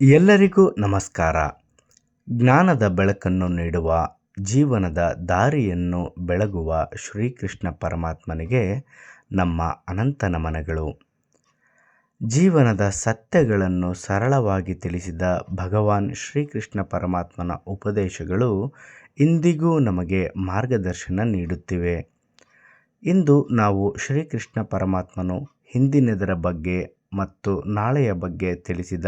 ಎಲ್ಲರಿಗೂ ನಮಸ್ಕಾರ. ಜ್ಞಾನದ ಬೆಳಕನ್ನು ನೀಡುವ, ಜೀವನದ ದಾರಿಯನ್ನು ಬೆಳಗುವ ಶ್ರೀಕೃಷ್ಣ ಪರಮಾತ್ಮನಿಗೆ ನಮ್ಮ ಅನಂತ ನಮನಗಳು. ಜೀವನದ ಸತ್ಯಗಳನ್ನು ಸರಳವಾಗಿ ತಿಳಿಸಿದ ಭಗವಾನ್ ಶ್ರೀಕೃಷ್ಣ ಪರಮಾತ್ಮನ ಉಪದೇಶಗಳು ಇಂದಿಗೂ ನಮಗೆ ಮಾರ್ಗದರ್ಶನ ನೀಡುತ್ತಿವೆ. ಇಂದು ನಾವು ಶ್ರೀಕೃಷ್ಣ ಪರಮಾತ್ಮನು ಹಿಂದಿನದರ ಬಗ್ಗೆ ಮತ್ತು ನಾಳೆಯ ಬಗ್ಗೆ ತಿಳಿಸಿದ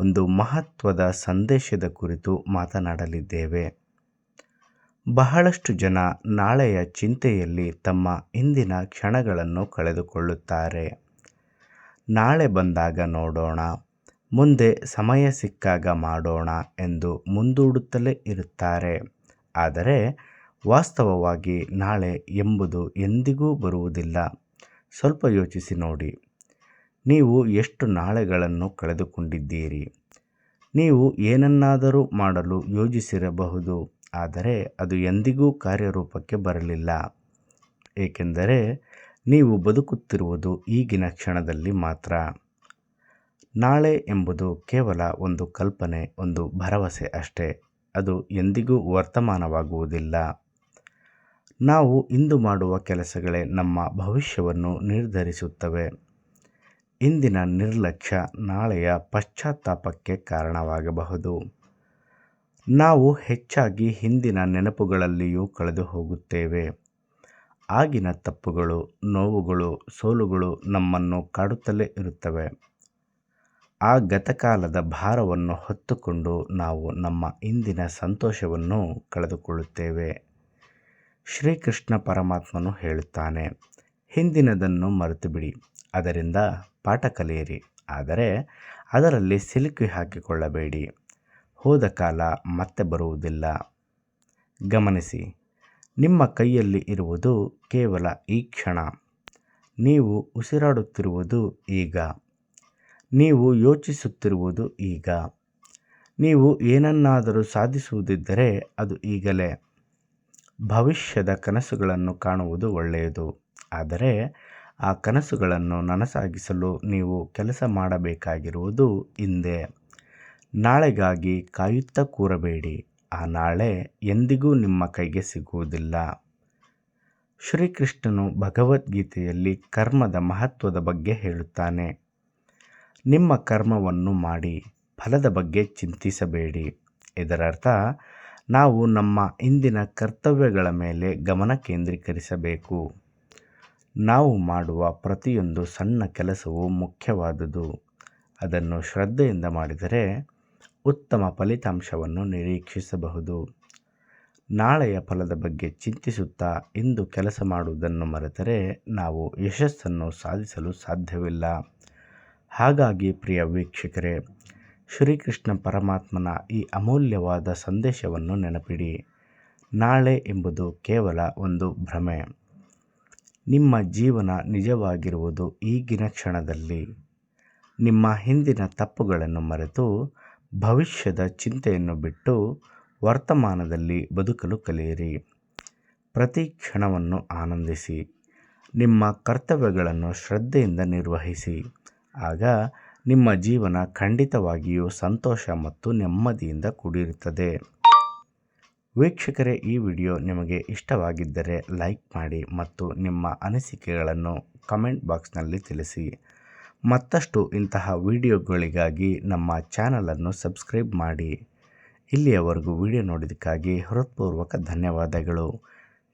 ಒಂದು ಮಹತ್ವದ ಸಂದೇಶದ ಕುರಿತು ಮಾತನಾಡಲಿದ್ದೇವೆ. ಬಹಳಷ್ಟು ಜನ ನಾಳೆಯ ಚಿಂತೆಯಲ್ಲಿ ತಮ್ಮ ಇಂದಿನ ಕ್ಷಣಗಳನ್ನು ಕಳೆದುಕೊಳ್ಳುತ್ತಾರೆ. ನಾಳೆ ಬಂದಾಗ ನೋಡೋಣ, ಮುಂದೆ ಸಮಯ ಸಿಕ್ಕಾಗ ಮಾಡೋಣ ಎಂದು ಮುಂದೂಡುತ್ತಲೇ ಇರುತ್ತಾರೆ. ಆದರೆ ವಾಸ್ತವವಾಗಿ ನಾಳೆ ಎಂಬುದು ಎಂದಿಗೂ ಬರುವುದಿಲ್ಲ. ಸ್ವಲ್ಪ ಯೋಚಿಸಿ ನೋಡಿ. ನೀವು ಎಷ್ಟು ನಾಳೆಗಳನ್ನು ಕಳೆದುಕೊಂಡಿದ್ದೀರಿ? ನೀವು ಏನನ್ನಾದರೂ ಮಾಡಲು ಯೋಜಿಸಿರಬಹುದು, ಆದರೆ ಅದು ಎಂದಿಗೂ ಕಾರ್ಯರೂಪಕ್ಕೆ ಬರಲಿಲ್ಲ. ಏಕೆಂದರೆ ನೀವು ಬದುಕುತ್ತಿರುವುದು ಈಗಿನ ಕ್ಷಣದಲ್ಲಿ ಮಾತ್ರ. ನಾಳೆ ಎಂಬುದು ಕೇವಲ ಒಂದು ಕಲ್ಪನೆ, ಒಂದು ಭರವಸೆ ಅಷ್ಟೇ. ಅದು ಎಂದಿಗೂ ವರ್ತಮಾನವಾಗುವುದಿಲ್ಲ. ನಾವು ಇಂದು ಮಾಡುವ ಕೆಲಸಗಳೇ ನಮ್ಮ ಭವಿಷ್ಯವನ್ನು ನಿರ್ಧರಿಸುತ್ತವೆ. ಇಂದಿನ ನಿರ್ಲಕ್ಷ್ಯ ನಾಳೆಯ ಪಶ್ಚಾತ್ತಾಪಕ್ಕೆ ಕಾರಣವಾಗಬಹುದು. ನಾವು ಹೆಚ್ಚಾಗಿ ಹಿಂದಿನ ನೆನಪುಗಳಲ್ಲಿಯೂ ಕಳೆದು ಹೋಗುತ್ತೇವೆ. ಆಗಿನ ತಪ್ಪುಗಳು, ನೋವುಗಳು, ಸೋಲುಗಳು ನಮ್ಮನ್ನು ಕಾಡುತ್ತಲೇ ಇರುತ್ತವೆ. ಆ ಗತಕಾಲದ ಭಾರವನ್ನು ಹೊತ್ತುಕೊಂಡು ನಾವು ನಮ್ಮ ಇಂದಿನ ಸಂತೋಷವನ್ನು ಕಳೆದುಕೊಳ್ಳುತ್ತೇವೆ. ಶ್ರೀಕೃಷ್ಣ ಪರಮಾತ್ಮನು ಹೇಳುತ್ತಾನೆ, ಹಿಂದಿನದನ್ನು ಮರೆತುಬಿಡಿ. ಅದರಿಂದ ಪಾಠ ಕಲಿಯಿರಿ. ಆದರೆ ಅದರಲ್ಲಿ ಸಿಲುಕಿ ಹಾಕಿಕೊಳ್ಳಬೇಡಿ. ಹೋದ ಕಾಲ ಮತ್ತೆ ಬರುವುದಿಲ್ಲ. ಗಮನಿಸಿ, ನಿಮ್ಮ ಕೈಯಲ್ಲಿ ಇರುವುದು ಕೇವಲ ಈ ಕ್ಷಣ. ನೀವು ಉಸಿರಾಡುತ್ತಿರುವುದು ಈಗ. ನೀವು ಯೋಚಿಸುತ್ತಿರುವುದು ಈಗ. ನೀವು ಏನನ್ನಾದರೂ ಸಾಧಿಸುವುದಿದ್ದರೆ ಅದು ಈಗಲೇ. ಭವಿಷ್ಯದ ಕನಸುಗಳನ್ನು ಕಾಣುವುದು ಒಳ್ಳೆಯದು. ಆದರೆ ಆ ಕನಸುಗಳನ್ನು ನನಸಾಗಿಸಲು ನೀವು ಕೆಲಸ ಮಾಡಬೇಕಾಗಿರುವುದು ಹಿಂದೆ ನಾಳೆಗಾಗಿ ಕಾಯುತ್ತಾ ಕೂರಬೇಡಿ. ಆ ನಾಳೆ ಎಂದಿಗೂ ನಿಮ್ಮ ಕೈಗೆ ಸಿಗುವುದಿಲ್ಲ. ಶ್ರೀಕೃಷ್ಣನು ಭಗವದ್ಗೀತೆಯಲ್ಲಿ ಕರ್ಮದ ಮಹತ್ವದ ಬಗ್ಗೆ ಹೇಳುತ್ತಾನೆ. ನಿಮ್ಮ ಕರ್ಮವನ್ನು ಮಾಡಿ, ಫಲದ ಬಗ್ಗೆ ಚಿಂತಿಸಬೇಡಿ. ಇದರರ್ಥ, ನಾವು ನಮ್ಮ ಇಂದಿನ ಕರ್ತವ್ಯಗಳ ಮೇಲೆ ಗಮನ ಕೇಂದ್ರೀಕರಿಸಬೇಕು. ನಾವು ಮಾಡುವ ಪ್ರತಿಯೊಂದು ಸಣ್ಣ ಕೆಲಸವೂ ಮುಖ್ಯವಾದುದು. ಅದನ್ನು ಶ್ರದ್ಧೆಯಿಂದ ಮಾಡಿದರೆ ಉತ್ತಮ ಫಲಿತಾಂಶವನ್ನು ನಿರೀಕ್ಷಿಸಬಹುದು. ನಾಳೆಯ ಫಲದ ಬಗ್ಗೆ ಚಿಂತಿಸುತ್ತಾ ಇಂದು ಕೆಲಸ ಮಾಡುವುದನ್ನು ಮರೆತರೆ ನಾವು ಯಶಸ್ಸನ್ನು ಸಾಧಿಸಲು ಸಾಧ್ಯವಿಲ್ಲ. ಹಾಗಾಗಿ ಪ್ರಿಯ ವೀಕ್ಷಕರೇ, ಶ್ರೀಕೃಷ್ಣ ಪರಮಾತ್ಮನ ಈ ಅಮೂಲ್ಯವಾದ ಸಂದೇಶವನ್ನು ನೆನಪಿಡಿ. ನಾಳೆ ಎಂಬುದು ಕೇವಲ ಒಂದು ಭ್ರಮೆ. ನಿಮ್ಮ ಜೀವನ ನಿಜವಾಗಿರುವುದು ಈಗಿನ ಕ್ಷಣದಲ್ಲಿ. ನಿಮ್ಮ ಹಿಂದಿನ ತಪ್ಪುಗಳನ್ನು ಮರೆತು ಭವಿಷ್ಯದ ಚಿಂತೆಯನ್ನು ಬಿಟ್ಟು ವರ್ತಮಾನದಲ್ಲಿ ಬದುಕಲು ಕಲಿಯಿರಿ. ಪ್ರತಿ ಕ್ಷಣವನ್ನು ಆನಂದಿಸಿ, ನಿಮ್ಮ ಕರ್ತವ್ಯಗಳನ್ನು ಶ್ರದ್ಧೆಯಿಂದ ನಿರ್ವಹಿಸಿ. ಆಗ ನಿಮ್ಮ ಜೀವನ ಖಂಡಿತವಾಗಿಯೂ ಸಂತೋಷ ಮತ್ತು ನೆಮ್ಮದಿಯಿಂದ ಕೂಡಿರುತ್ತದೆ. ವೀಕ್ಷಕರೇ, ಈ ವಿಡಿಯೋ ನಿಮಗೆ ಇಷ್ಟವಾಗಿದ್ದರೆ ಲೈಕ್ ಮಾಡಿ ಮತ್ತು ನಿಮ್ಮ ಅನಿಸಿಕೆಗಳನ್ನು ಕಮೆಂಟ್ ಬಾಕ್ಸ್ನಲ್ಲಿ ತಿಳಿಸಿ. ಮತ್ತಷ್ಟು ಇಂತಹ ವಿಡಿಯೋಗಳಿಗಾಗಿ ನಮ್ಮ ಚಾನಲನ್ನು ಸಬ್ಸ್ಕ್ರೈಬ್ ಮಾಡಿ. ಇಲ್ಲಿಯವರೆಗೂ ವಿಡಿಯೋ ನೋಡಿದ್ದಕ್ಕಾಗಿ ಹೃತ್ಪೂರ್ವಕ ಧನ್ಯವಾದಗಳು.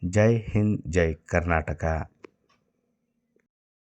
ಜೈ ಹಿಂದ್, ಜೈ ಕರ್ನಾಟಕ.